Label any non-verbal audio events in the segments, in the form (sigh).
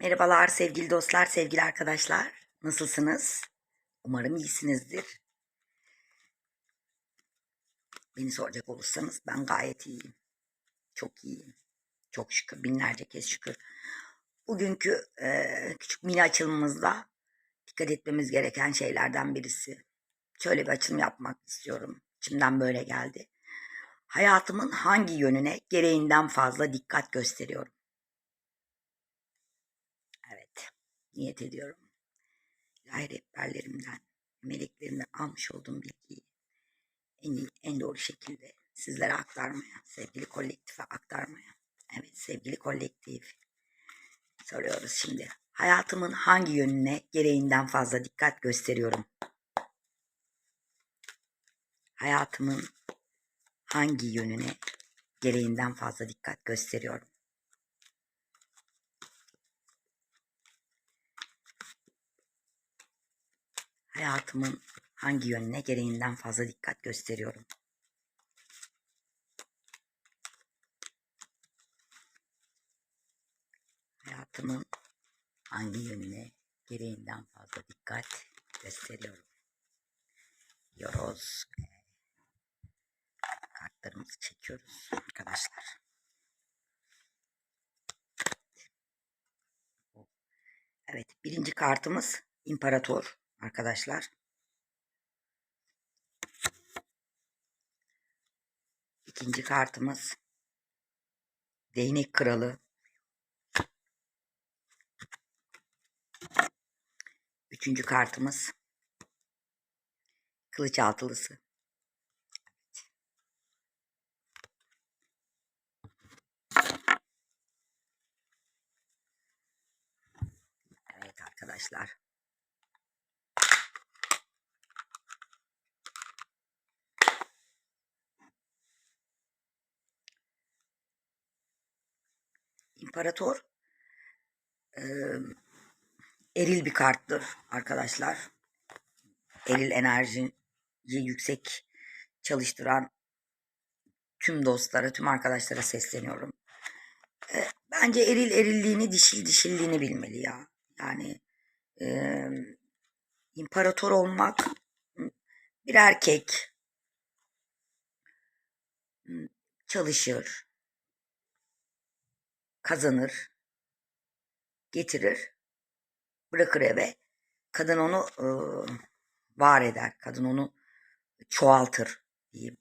Merhabalar sevgili dostlar, sevgili arkadaşlar. Nasılsınız? Umarım iyisinizdir. Beni soracak olursanız ben gayet iyiyim. Çok iyiyim. Çok şükür, binlerce kez şükür. Bugünkü eee, küçük mini açılımımızda dikkat etmemiz gereken şeylerden birisi. Şöyle bir açılım yapmak istiyorum. İçimden böyle geldi. Hayatımın hangi yönüne gereğinden fazla dikkat gösteriyorum? Evet, niyet ediyorum. İlahi rehberlerimden, meleklerimden almış olduğum bilgiyi en en doğru şekilde sizlere aktarmaya, sevgili kolektife aktarmaya. Evet, sevgili kolektif. Soruyoruz şimdi. Hayatımın hangi yönüne gereğinden fazla dikkat gösteriyorum? Hayatımın hangi yönüne gereğinden fazla dikkat gösteriyorum? Hayatımın hangi yönüne gereğinden fazla dikkat gösteriyorum? Hayatımın hangi yönüne gereğinden fazla dikkat gösteriyorum? Diyoruz. Kartlarımızı çekiyoruz arkadaşlar. Evet, birinci kartımız İmparator arkadaşlar. İkinci kartımız Değnek Kralı. Üçüncü kartımız Kılıç Altılısı. Evet arkadaşlar. İmparator eee, eril bir karttır arkadaşlar. Eril enerjiyi yüksek çalıştıran tüm dostlara, tüm arkadaşlara sesleniyorum. Eee, bence eril erilliğini, dişil dişilliğini bilmeli ya. Yani eee, imparator olmak bir erkek çalışır, kazanır, getirir, bırakır eve. Kadın onu eee, var eder. Kadın onu çoğaltır diyeyim.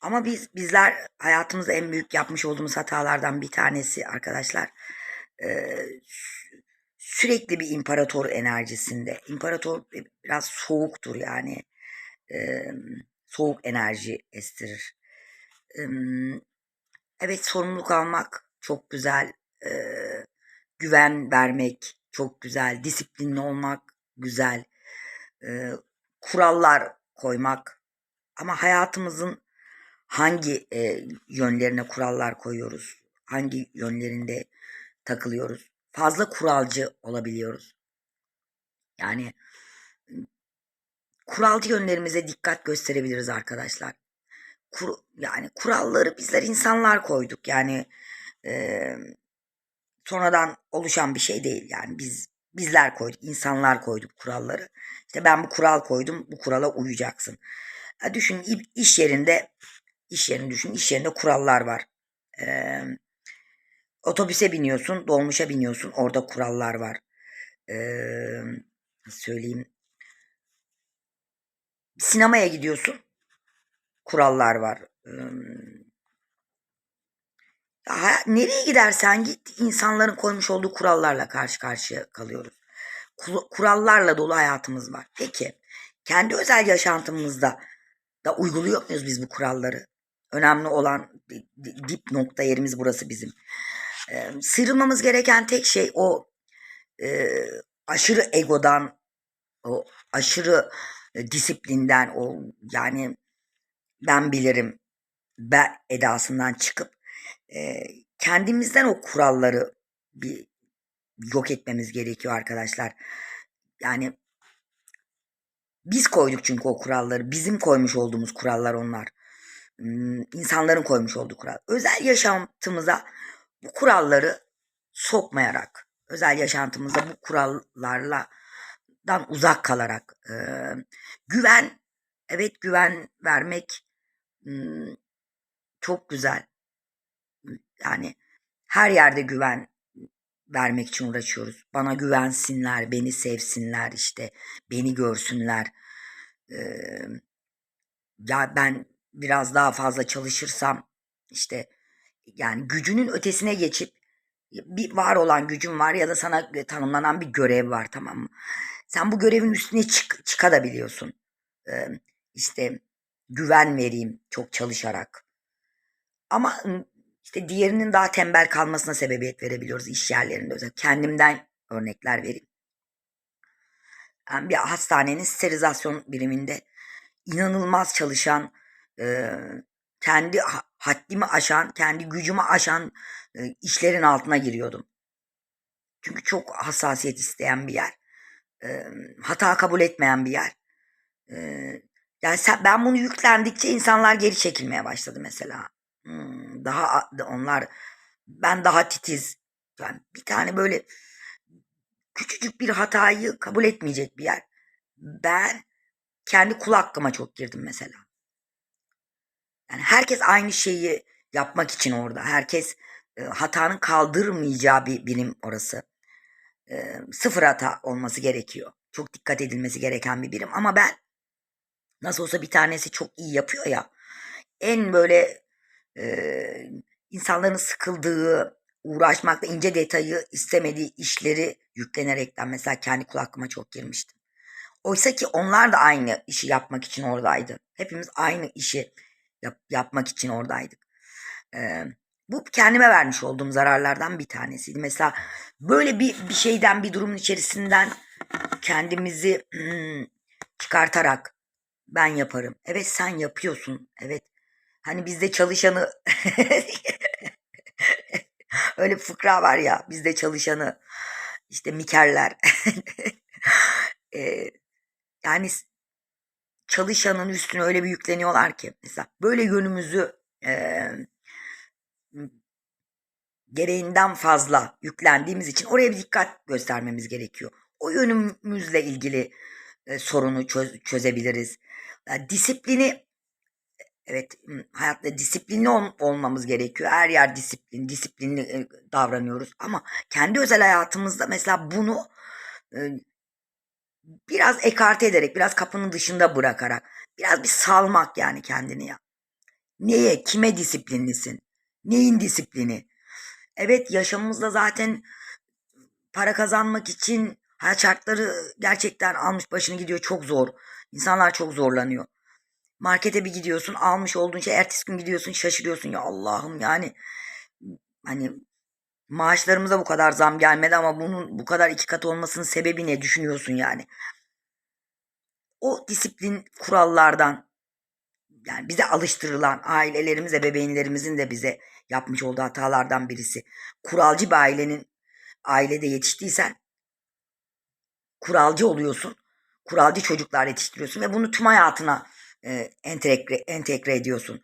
Ama biz bizler hayatımızda en büyük yapmış olduğumuz hatalardan bir tanesi arkadaşlar sü- sürekli bir imparator enerjisinde. İmparator biraz soğuktur yani. Eee, soğuk enerji estirir. Eee, evet sorumluluk almak çok güzel. Eee, güven vermek çok güzel. Disiplinli olmak güzel. Eee, kurallar koymak. Ama hayatımızın hangi e, yönlerine kurallar koyuyoruz? Hangi yönlerinde takılıyoruz? Fazla kuralcı olabiliyoruz. Yani kuralcı yönlerimize dikkat gösterebiliriz arkadaşlar. Kur, yani kuralları bizler insanlar koyduk. Yani e, sonradan oluşan bir şey değil. Yani biz bizler koyduk, insanlar koyduk kuralları. İşte ben bu kural koydum, bu kurala uyacaksın. Ha, düşün i- iş yerinde, iş yerini düşün, iş yerinde kurallar var. Ee, otobüse biniyorsun, dolmuşa biniyorsun, orada kurallar var. Ee, söyleyeyim, sinemaya gidiyorsun, kurallar var. Ee, nereye gidersen git, insanların koymuş olduğu kurallarla karşı karşıya kalıyoruz. Kurallarla dolu hayatımız var. Peki, kendi özel yaşantımızda da uyguluyor muyuz biz bu kuralları? Önemli olan di- di- dip nokta yerimiz burası bizim. Ee, sıyrılmamız gereken tek şey o e, aşırı egodan, o aşırı e, disiplinden, o yani ben bilirim ben edasından çıkıp kendimizden o kuralları bir yok etmemiz gerekiyor arkadaşlar. Yani biz koyduk çünkü o kuralları. Bizim koymuş olduğumuz kurallar onlar. Hmm, insanların koymuş olduğu kural. Özel yaşantımıza bu kuralları sokmayarak özel yaşantımızda bu kurallarla dan uzak kalarak e, güven evet güven vermek hmm, çok güzel. Yani her yerde güven vermek için uğraşıyoruz. Bana güvensinler, beni sevsinler, işte beni görsünler. Ee, ya ben biraz daha fazla çalışırsam işte yani gücünün ötesine geçip bir var olan gücün var ya da sana tanımlanan bir görev var tamam mı? Sen bu görevin üstüne çık, çıkabiliyorsun. Ee, işte güven vereyim çok çalışarak. Ama işte diğerinin daha tembel kalmasına sebebiyet verebiliyoruz iş yerlerinde özellikle. Kendimden örnekler vereyim. Yani bir hastanenin sterilizasyon biriminde inanılmaz çalışan, e, kendi haddimi aşan, kendi gücümü aşan e, işlerin altına giriyordum. Çünkü çok hassasiyet isteyen bir yer. E, hata kabul etmeyen bir yer. E, yani sen, ben bunu yüklendikçe insanlar geri çekilmeye başladı mesela. Daha onlar ben daha titiz. Yani bir tane böyle küçücük bir hatayı kabul etmeyecek bir yer. Ben kendi kul hakkıma çok girdim mesela. Yani herkes aynı şeyi yapmak için orada. Herkes e, hatanın kaldırmayacağı bir bilim orası. E, sıfır hata olması gerekiyor. Çok dikkat edilmesi gereken bir birim. Ama ben nasıl olsa bir tanesi çok iyi yapıyor ya. En böyle e, insanların sıkıldığı, uğraşmakta ince detayı istemediği işleri yüklenerekten mesela kendi kul hakkıma çok girmiştim. Oysa ki onlar da aynı işi yapmak için oradaydı. Hepimiz aynı işi yap, yapmak için oradaydık. Ee, bu kendime vermiş olduğum zararlardan bir tanesiydi. Mesela böyle bir, bir şeyden, bir durumun içerisinden kendimizi hmm, çıkartarak ben yaparım. Evet sen yapıyorsun. Evet. Hani bizde çalışanı (laughs) öyle fıkra var ya bizde çalışanı işte mikerler. (laughs) ee, yani çalışanın üstüne öyle bir yükleniyorlar ki mesela böyle yönümüzü e, gereğinden fazla yüklendiğimiz için oraya bir dikkat göstermemiz gerekiyor. O yönümüzle ilgili e, sorunu çöz, çözebiliriz. Yani disiplini evet hayatta disiplinli ol, olmamız gerekiyor. Her yer disiplin, disiplinli e, davranıyoruz ama kendi özel hayatımızda mesela bunu e, biraz ekarte ederek, biraz kapının dışında bırakarak, biraz bir salmak yani kendini ya. Neye, kime disiplinlisin? Neyin disiplini? Evet yaşamımızda zaten para kazanmak için hayat şartları gerçekten almış başını gidiyor çok zor. İnsanlar çok zorlanıyor. Markete bir gidiyorsun almış olduğun şey ertesi gün gidiyorsun şaşırıyorsun ya Allah'ım yani hani maaşlarımıza bu kadar zam gelmedi ama bunun bu kadar iki kat olmasının sebebi ne düşünüyorsun yani. O disiplin kurallardan yani bize alıştırılan ailelerimiz, ebeveynlerimizin de bize yapmış olduğu hatalardan birisi. Kuralcı bir ailenin ailede yetiştiysen kuralcı oluyorsun. Kuralcı çocuklar yetiştiriyorsun ve bunu tüm hayatına e, entegre, entegre ediyorsun.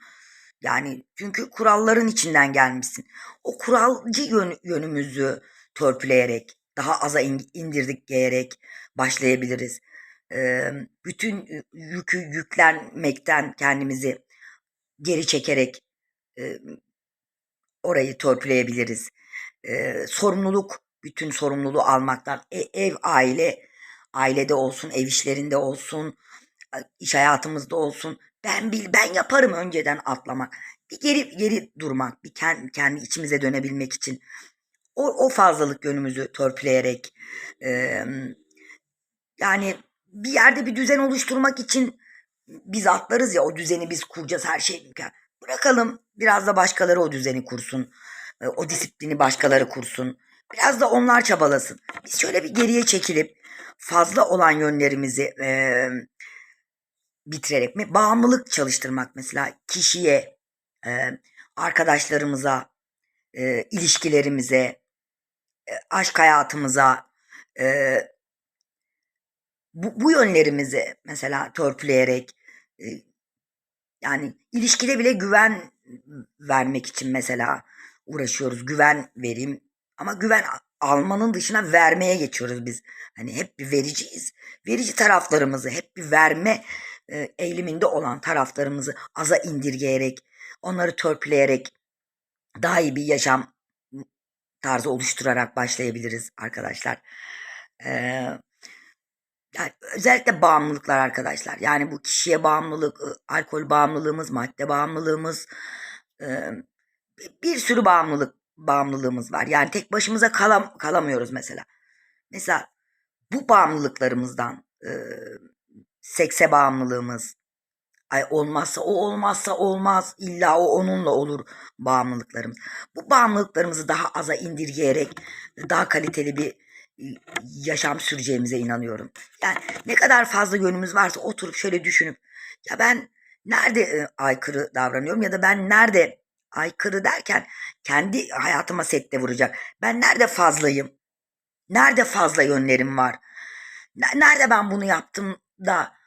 Yani çünkü kuralların içinden gelmişsin. O kuralcı yön, yönümüzü törpüleyerek, daha aza indirdik diyerek başlayabiliriz. E, bütün yükü yüklenmekten kendimizi geri çekerek e, orayı törpüleyebiliriz. E, sorumluluk, bütün sorumluluğu almaktan e, ev, aile, ailede olsun, ev işlerinde olsun, iş hayatımızda olsun. Ben bil, ben yaparım önceden atlamak. Bir geri geri durmak, bir kendi, kendi içimize dönebilmek için. O, o fazlalık yönümüzü törpüleyerek e, yani bir yerde bir düzen oluşturmak için biz atlarız ya o düzeni biz kuracağız her şey mükemmel. Bırakalım biraz da başkaları o düzeni kursun. O disiplini başkaları kursun. Biraz da onlar çabalasın. Biz şöyle bir geriye çekilip fazla olan yönlerimizi e, bitirerek mi? Bağımlılık çalıştırmak mesela kişiye, e, arkadaşlarımıza, e, ilişkilerimize, e, aşk hayatımıza, e, bu, bu yönlerimizi mesela törpüleyerek e, yani ilişkide bile güven vermek için mesela uğraşıyoruz. Güven vereyim ama güven almanın dışına vermeye geçiyoruz biz. Hani hep bir vericiyiz. Verici taraflarımızı hep bir verme eğiliminde olan taraflarımızı aza indirgeyerek, onları törpüleyerek daha iyi bir yaşam tarzı oluşturarak başlayabiliriz arkadaşlar. Ee, yani özellikle bağımlılıklar arkadaşlar. Yani bu kişiye bağımlılık, ı, alkol bağımlılığımız, madde bağımlılığımız, e, bir sürü bağımlılık bağımlılığımız var. Yani tek başımıza kalam kalamıyoruz mesela. Mesela bu bağımlılıklarımızdan e, sekse bağımlılığımız, ay olmazsa o olmazsa olmaz illa o onunla olur bağımlılıklarımız. Bu bağımlılıklarımızı daha aza indirgeyerek daha kaliteli bir e, yaşam süreceğimize inanıyorum. Yani ne kadar fazla yönümüz varsa oturup şöyle düşünüp ya ben nerede e, aykırı davranıyorum ya da ben nerede aykırı derken kendi hayatıma sette vuracak. Ben nerede fazlayım? Nerede fazla yönlerim var? Ne- Nerede ben bunu yaptım da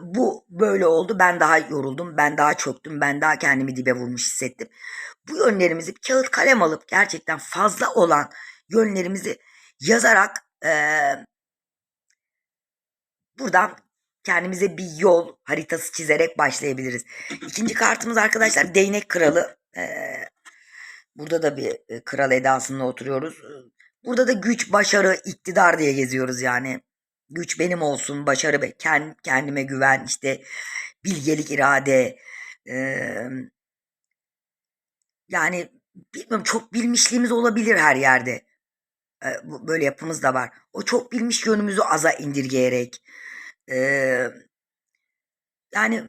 bu böyle oldu. Ben daha yoruldum, ben daha çöktüm, ben daha kendimi dibe vurmuş hissettim. Bu yönlerimizi kağıt kalem alıp gerçekten fazla olan yönlerimizi yazarak e, buradan kendimize bir yol haritası çizerek başlayabiliriz. İkinci kartımız arkadaşlar değnek kralı. E, burada da bir e, kral edasında oturuyoruz. Burada da güç, başarı, iktidar diye geziyoruz yani. Güç benim olsun, başarı kend, kendime güven, işte bilgelik, irade. yani bilmiyorum çok bilmişliğimiz olabilir her yerde. Böyle yapımız da var. O çok bilmiş yönümüzü aza indirgeyerek. yani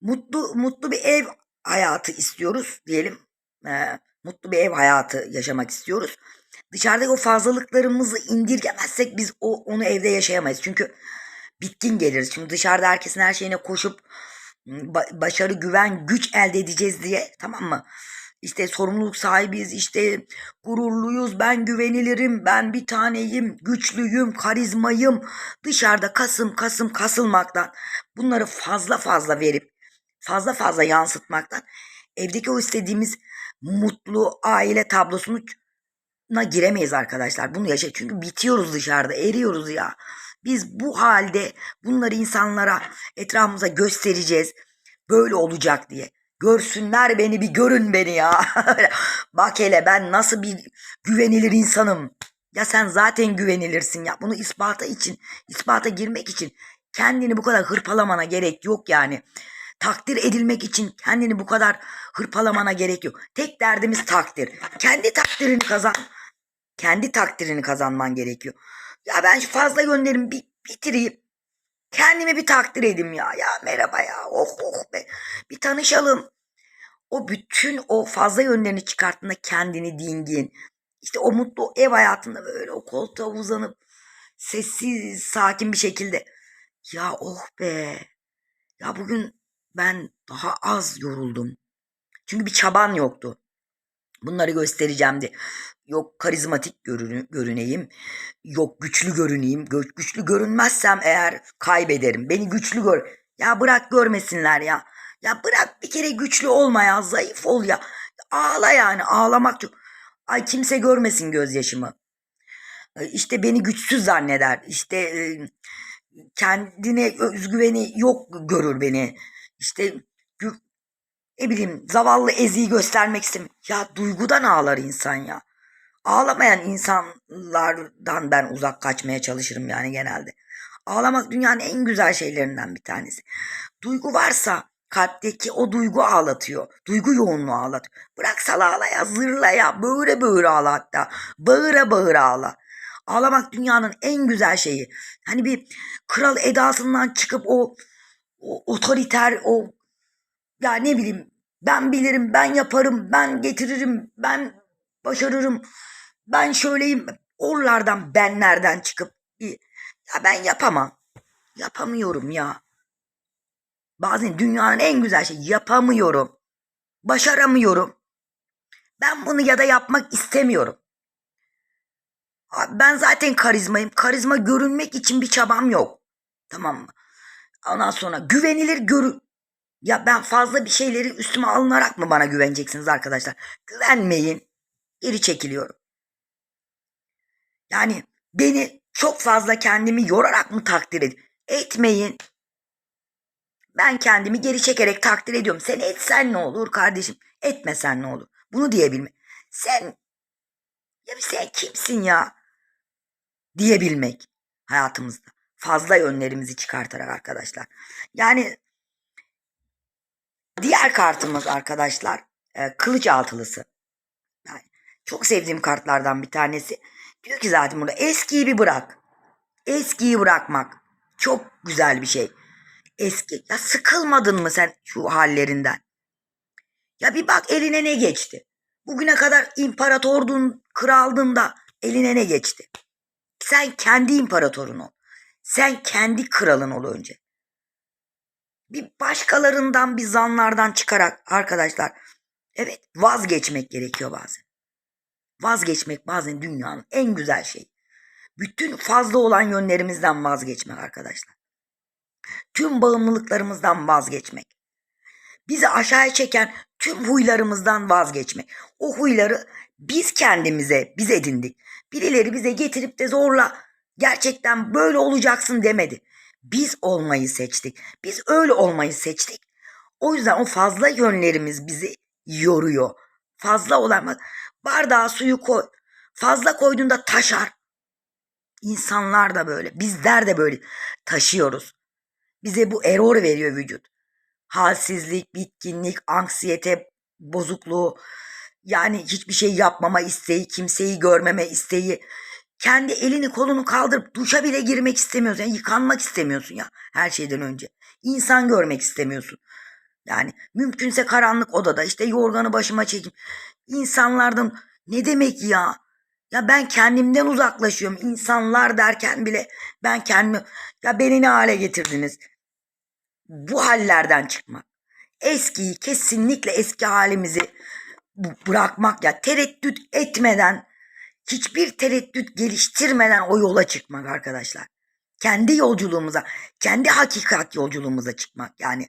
mutlu mutlu bir ev hayatı istiyoruz diyelim. E, mutlu bir ev hayatı yaşamak istiyoruz. Dışarıdaki o fazlalıklarımızı indirgemezsek biz o onu evde yaşayamayız. Çünkü bitkin geliriz. Şimdi dışarıda herkesin her şeyine koşup ba- başarı, güven, güç elde edeceğiz diye tamam mı? İşte sorumluluk sahibiyiz, işte gururluyuz, ben güvenilirim, ben bir taneyim, güçlüyüm, karizmayım. Dışarıda kasım kasım kasılmaktan, bunları fazla fazla verip, fazla fazla yansıtmaktan evdeki o istediğimiz mutlu aile tablosunu na giremeyiz arkadaşlar. Bunu yaşa çünkü bitiyoruz dışarıda, eriyoruz ya. Biz bu halde bunları insanlara, etrafımıza göstereceğiz. Böyle olacak diye. Görsünler beni bir görün beni ya. (laughs) Bak hele ben nasıl bir güvenilir insanım. Ya sen zaten güvenilirsin ya. Bunu ispata için, ispata girmek için kendini bu kadar hırpalamana gerek yok yani. Takdir edilmek için kendini bu kadar hırpalamana gerek yok. Tek derdimiz takdir. Kendi takdirini kazan kendi takdirini kazanman gerekiyor. Ya ben fazla yönlerimi bir bitireyim. Kendimi bir takdir edeyim ya. Ya merhaba ya. Oh oh be. Bir tanışalım. O bütün o fazla yönlerini çıkarttığında kendini dingin. İşte o mutlu ev hayatında böyle o koltuğa uzanıp sessiz, sakin bir şekilde. Ya oh be. Ya bugün ben daha az yoruldum. Çünkü bir çaban yoktu. Bunları göstereceğim diye. Yok karizmatik görüneyim. Yok güçlü görüneyim. Gö- güçlü görünmezsem eğer kaybederim. Beni güçlü gör. Ya bırak görmesinler ya. Ya bırak bir kere güçlü olma ya. Zayıf ol ya. Ağla yani. Ağlamak çok. Ay kimse görmesin gözyaşımı. İşte beni güçsüz zanneder. İşte e, kendine özgüveni yok görür beni. İşte ne bileyim zavallı eziği göstermek istemiyor. Ya duygudan ağlar insan ya. Ağlamayan insanlardan ben uzak kaçmaya çalışırım yani genelde. Ağlamak dünyanın en güzel şeylerinden bir tanesi. Duygu varsa kalpteki o duygu ağlatıyor. Duygu yoğunluğu ağlatıyor. Bırak ağla ya zırla ya bağıra bağıra ağla hatta. Bağıra bağıra ağla. Ağlamak dünyanın en güzel şeyi. Hani bir kral edasından çıkıp o, o otoriter o ya ne bileyim ben bilirim ben yaparım ben getiririm ben başarırım. Ben şöyleyim oralardan benlerden çıkıp ya ben yapamam yapamıyorum ya. Bazen dünyanın en güzel şey yapamıyorum başaramıyorum. Ben bunu ya da yapmak istemiyorum. Ben zaten karizmayım. Karizma görünmek için bir çabam yok. Tamam mı? Ondan sonra güvenilir görü ya ben fazla bir şeyleri üstüme alınarak mı bana güveneceksiniz arkadaşlar güvenmeyin geri çekiliyorum Yani beni çok fazla kendimi yorarak mı takdir edin? Etmeyin. Ben kendimi geri çekerek takdir ediyorum. Sen etsen ne olur kardeşim? Etmesen ne olur? Bunu diyebilme. Sen ya sen kimsin ya? Diyebilmek hayatımızda. Fazla yönlerimizi çıkartarak arkadaşlar. Yani diğer kartımız arkadaşlar e, kılıç altılısı. Yani çok sevdiğim kartlardan bir tanesi. Diyor ki zaten burada eskiyi bir bırak. Eskiyi bırakmak çok güzel bir şey. Eski ya sıkılmadın mı sen şu hallerinden? Ya bir bak eline ne geçti? Bugüne kadar imparatordun, kraldın da eline ne geçti? Sen kendi imparatorun ol. Sen kendi kralın ol önce. Bir başkalarından bir zanlardan çıkarak arkadaşlar evet vazgeçmek gerekiyor bazen. Vazgeçmek bazen dünyanın en güzel şeyi. Bütün fazla olan yönlerimizden vazgeçmek arkadaşlar. Tüm bağımlılıklarımızdan vazgeçmek. Bizi aşağıya çeken tüm huylarımızdan vazgeçmek. O huyları biz kendimize biz edindik. Birileri bize getirip de zorla gerçekten böyle olacaksın demedi. Biz olmayı seçtik. Biz öyle olmayı seçtik. O yüzden o fazla yönlerimiz bizi yoruyor. Fazla olan bardağa suyu koy. Fazla koyduğunda taşar. İnsanlar da böyle. Bizler de böyle taşıyoruz. Bize bu error veriyor vücut. Halsizlik, bitkinlik, anksiyete bozukluğu, yani hiçbir şey yapmama isteği, kimseyi görmeme isteği, kendi elini kolunu kaldırıp duşa bile girmek istemiyorsun. Yani yıkanmak istemiyorsun ya her şeyden önce. İnsan görmek istemiyorsun. Yani mümkünse karanlık odada işte yorganı başıma çekeyim. İnsanlardan ne demek ya? Ya ben kendimden uzaklaşıyorum. İnsanlar derken bile ben kendimi ya beni ne hale getirdiniz? Bu hallerden çıkmak. Eskiyi kesinlikle eski halimizi bırakmak ya tereddüt etmeden hiçbir tereddüt geliştirmeden o yola çıkmak arkadaşlar. Kendi yolculuğumuza, kendi hakikat yolculuğumuza çıkmak yani.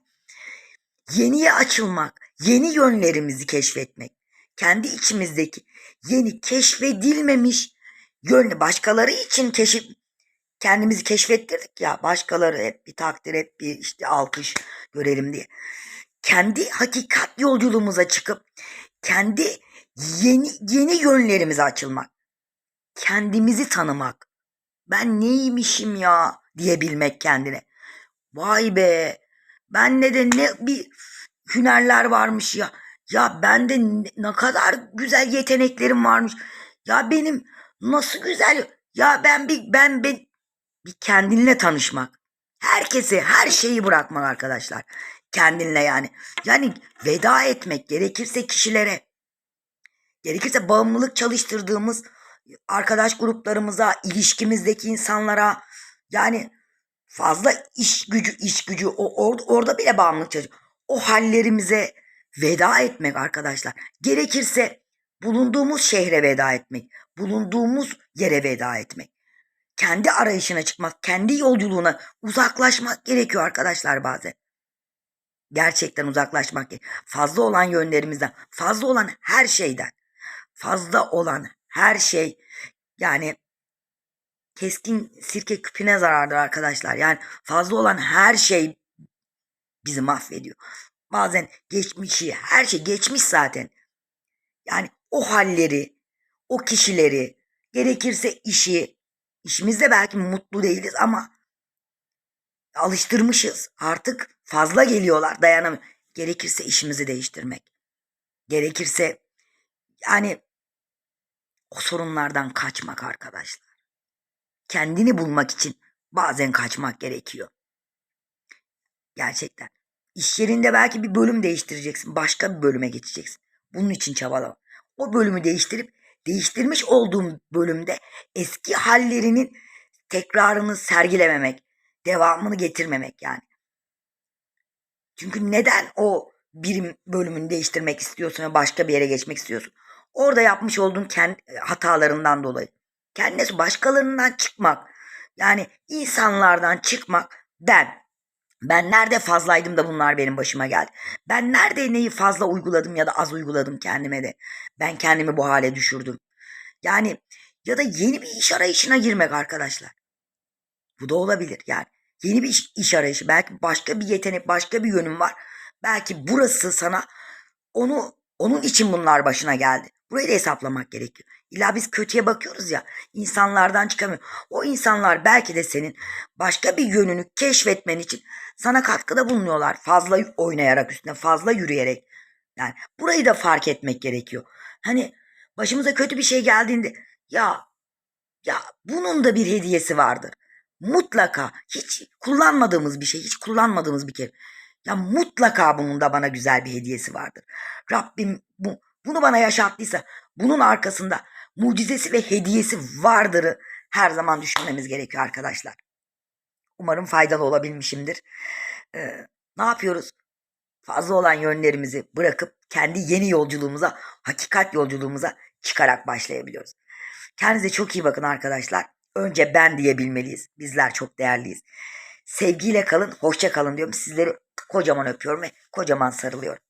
Yeniye açılmak, yeni yönlerimizi keşfetmek. Kendi içimizdeki yeni keşfedilmemiş yönlü başkaları için keşif kendimizi keşfettirdik ya başkaları hep bir takdir hep bir işte alkış görelim diye. Kendi hakikat yolculuğumuza çıkıp kendi yeni yeni yönlerimize açılmak. Kendimizi tanımak. Ben neymişim ya diyebilmek kendine. Vay be. Bende de ne bir hünerler varmış ya. Ya bende ne, kadar güzel yeteneklerim varmış. Ya benim nasıl güzel. Ya ben bir ben ben bir kendinle tanışmak. Herkesi, her şeyi bırakmak arkadaşlar. Kendinle yani. Yani veda etmek gerekirse kişilere. Gerekirse bağımlılık çalıştırdığımız arkadaş gruplarımıza, ilişkimizdeki insanlara yani fazla iş gücü iş gücü o or, orada bile bağımlılık çalışıyor. O hallerimize veda etmek arkadaşlar. Gerekirse bulunduğumuz şehre veda etmek, bulunduğumuz yere veda etmek. Kendi arayışına çıkmak, kendi yolculuğuna uzaklaşmak gerekiyor arkadaşlar bazen. Gerçekten uzaklaşmak Fazla olan yönlerimizden, fazla olan her şeyden, fazla olan her şey yani keskin sirke küpüne zarardır arkadaşlar. Yani fazla olan her şey bizi mahvediyor. Bazen geçmişi, her şey geçmiş zaten. Yani o halleri, o kişileri, gerekirse işi, işimizde belki mutlu değiliz ama alıştırmışız. Artık fazla geliyorlar, dayanamıyor. Gerekirse işimizi değiştirmek. Gerekirse yani o sorunlardan kaçmak arkadaşlar. Kendini bulmak için bazen kaçmak gerekiyor. Gerçekten. İş yerinde belki bir bölüm değiştireceksin. Başka bir bölüme geçeceksin. Bunun için çabalama. O bölümü değiştirip değiştirmiş olduğum bölümde eski hallerinin tekrarını sergilememek, devamını getirmemek yani. Çünkü neden o birim bölümünü değiştirmek istiyorsun ve başka bir yere geçmek istiyorsun? Orada yapmış olduğun kendi hatalarından dolayı. Kendisi başkalarından çıkmak. Yani insanlardan çıkmak ben. Ben nerede fazlaydım da bunlar benim başıma geldi. Ben nerede neyi fazla uyguladım ya da az uyguladım kendime de. Ben kendimi bu hale düşürdüm. Yani Ya da yeni bir iş arayışına girmek arkadaşlar. Bu da olabilir yani. Yeni bir iş, iş arayışı. Belki başka bir yetenek, başka bir yönüm var. Belki burası sana onu onun için bunlar başına geldi. Burayı da hesaplamak gerekiyor. İlla biz kötüye bakıyoruz ya. insanlardan çıkamıyor. O insanlar belki de senin başka bir yönünü keşfetmen için sana katkıda bulunuyorlar. Fazla oynayarak üstüne fazla yürüyerek. Yani burayı da fark etmek gerekiyor. Hani başımıza kötü bir şey geldiğinde ya ya bunun da bir hediyesi vardır. Mutlaka hiç kullanmadığımız bir şey, hiç kullanmadığımız bir kere. Ya mutlaka bunun da bana güzel bir hediyesi vardır. Rabbim bu, bunu bana yaşattıysa bunun arkasında mucizesi ve hediyesi vardırı her zaman düşünmemiz gerekiyor arkadaşlar. Umarım faydalı olabilmişimdir. Ee, ne yapıyoruz? Fazla olan yönlerimizi bırakıp kendi yeni yolculuğumuza, hakikat yolculuğumuza çıkarak başlayabiliyoruz. Kendinize çok iyi bakın arkadaşlar. Önce ben diyebilmeliyiz. Bizler çok değerliyiz. Sevgiyle kalın, hoşça kalın diyorum. Sizleri kocaman öpüyorum ve kocaman sarılıyorum.